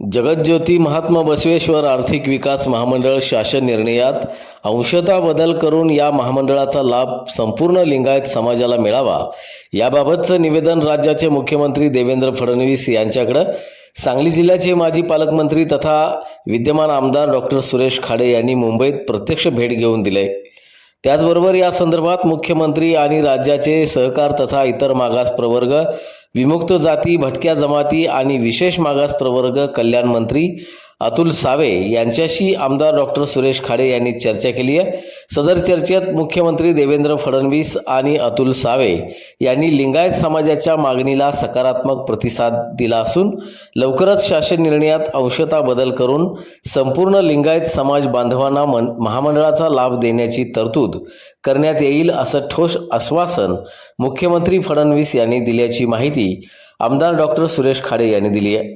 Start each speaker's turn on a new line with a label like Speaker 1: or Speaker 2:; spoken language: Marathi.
Speaker 1: जगज्योती महात्मा बसवेश्वर आर्थिक विकास महामंडळ शासन निर्णयात अंशतः बदल करून या महामंडळाचा लाभ संपूर्ण लिंगायत समाजाला मिळावा. याबाबतचं निवेदन राज्याचे मुख्यमंत्री देवेंद्र फडणवीस यांच्याकडं. सांगली जिल्ह्याचे माजी पालकमंत्री तथा विद्यमान आमदार डॉक्टर सुरेश खाडे यांनी मुंबईत प्रत्यक्ष भेट घेऊन दिले. त्याचबरोबर या संदर्भात मुख्यमंत्री आणि राज्याचे सहकार तथा इतर मागास प्रवर्ग विमुक्त जाती भटक्या जमाती आणि विशेष मागास प्रवर्ग कल्याण मंत्री अतुल सावे यांच्याशी आमदार डॉक्टर सुरेश खाडे यांनी चर्चा केली आहे. सदर चर्चेत मुख्यमंत्री देवेंद्र फडणवीस आणि अतुल सावे यांनी लिंगायत समाजाच्या मागणीला सकारात्मक प्रतिसाद दिला असून लवकरच शासन निर्णयात अंशतः बदल करून संपूर्ण लिंगायत समाज बांधवांना मन महामंडळाचा लाभ देण्याची तरतूद करण्यात येईल असं ठोस आश्वासन मुख्यमंत्री फडणवीस यांनी दिल्याची माहिती आमदार डॉक्टर सुरेश खाडे यांनी दिली आहे.